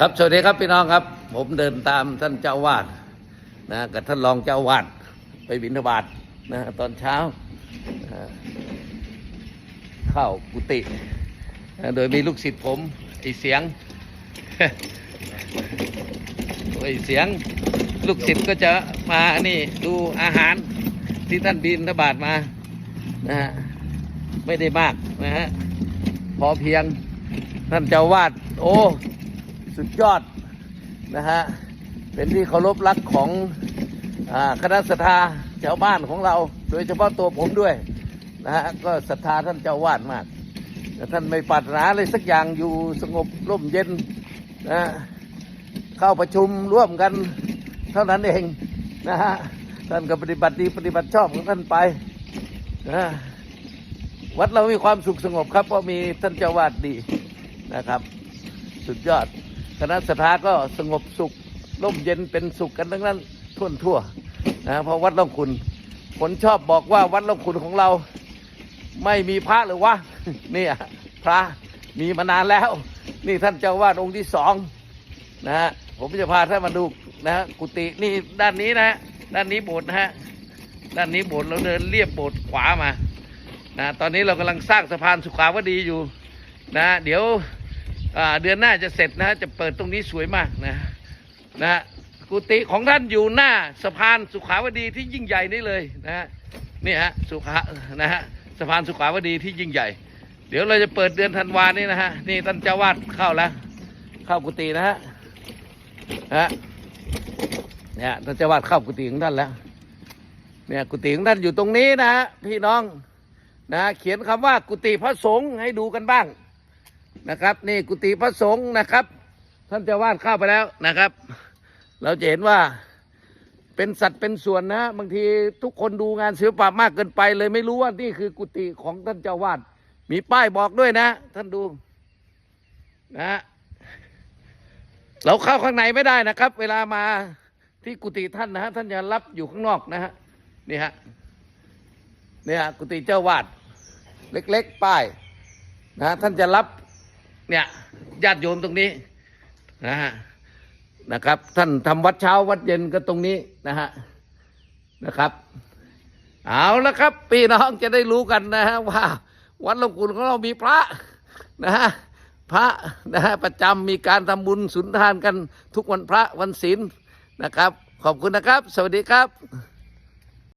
ครับสวัสดีครับพี่น้องครับ ผมเดินตามท่านเจ้าวาดนะกับท่านรองเจ้าวาดไปบิณฑบาตนะตอนเช้าเข้ากุฏิโดยมีลูกศิษย์ผมไอเสียงไอเสียงลูกศิษย์ก็จะมานี่ดูอาหารที่ท่านบินทบาทมานะฮะไม่ได้มากนะฮะพอเพียงท่านเจ้าวาดโอ้ สุดยอดนะฮะ เป็นที่เคารพรักของอคณะศรัทธาชาวบ้านของเรา โดยเฉพาะตัวผมด้วยนะฮะ ก็ศรัทธาท่านเจ้าวาดมากแต่ท่านไม่ปรารถนาอะไรสักอย่างอยู่สงบร่มเย็นนะฮะเข้าประชุมร่วมกันเท่านั้นเองนะฮะ ท่านก็ปฏิบัติดีปฏิบัติชอบของท่านไปนะวัดเรามีความสุขสงบครับเพราะมีท่านเจ้าวาดดีนะครับ สุดยอด คณะสถาก็สงบสุขร่มเย็นเป็นสุขกันทั้งนั้นทั่วทั่วนะเพราะวัดล่องคุณผลชอบบอกว่าวัดล่องคุณของเรา ไม่มีพระหรือวะนี่พระมีมานานแล้ว นี่ท่านเจ้าวาดองค์ที่สองนะฮะผมจะพาท่านมาดูนะฮะกุฏินี่ด้านนี้นะฮะด้านนี้โบสถ์นะฮะด้านนี้โบสถ์เราเดินเลียบโบสถ์ขวามานะตอนนี้เรากำลังสร้างสะพานสุขาวดีอยู่นะ เดี๋ยว เดือนหน้าจะเสร็จนะจะเปิดตรงนี้สวยมากนะนะกุฏิของท่านอยู่หน้าสะพานสุขาวดีที่ยิ่งใหญ่นี่เลยนะนี่ฮะสุขานะฮะสะพานสุขาวดีที่ยิ่งใหญ่ เดี๋ยวเราจะเปิดเดือนธันวานี่นะฮะนี่ท่านเจ้าวาดเข้าแล้ว เข้ากุฏินะฮะนะฮะเนี่ยท่านเจ้าวาดเข้ากุฏิของท่านแล้วเนี่ยกุฏิของท่านอยู่ตรงนี้นะฮะพี่น้องนะฮะเขียนคำว่ากุฏิพระสงฆ์ให้ดูกันบ้าง นะครับ นี่กุฏิพระสงฆ์นะครับ ท่านเจะวาดเข้าไปแล้วนะครับ เราจะเห็นว่าเป็นสัตว์เป็นส่วนนะ บางทีทุกคนดูงานศิลปะมากเกินไปเลยไม่รู้ว่านี่คือกุฏิของท่านเจ้าวาดมีป้ายบอกด้วยนะ ท่านดูนะฮะเราเข้าข้างในไม่ได้นะครับ เวลามาที่กุฏิท่านนะฮะท่านจะรับอยู่ข้างนอกนะฮะนี่ฮะเนี่ยกุฏิเจ้าวาด เล็ก ๆ ป้ายนะท่านจะรับ เนี่ยญาติโยมตรงนี้นะฮะนะครับ ท่านทำวัดเช้าวัดเย็นก็ตรงนี้นะฮะนะครับ เอาละครับพี่น้องจะได้รู้กันนะฮะว่า วัดหลวงคุณของเรามีพระนะฮะพระนะฮะประจำมีการทำบุญสุนทานกันทุกวันพระวันศีลนะครับ ขอบคุณนะครับ สวัสดีครับ